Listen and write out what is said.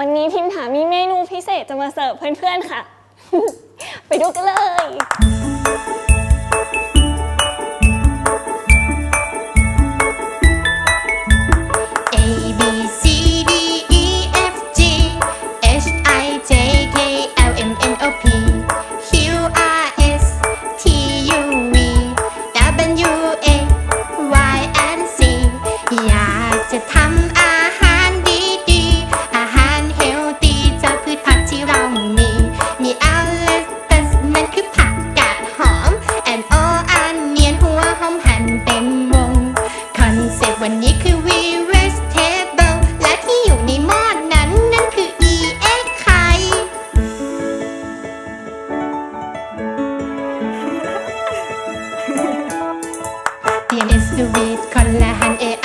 วันนี้พิมถามีเมนูพิเศษจะมาเสิร์ฟเพื่อนๆค่ะ ไปดูกันเลย วันนี้คือ we vegetable และที่อยู่ในหม้อนั้น นั่นคือ e x ไข่เตรียม SUV คอนละหัน A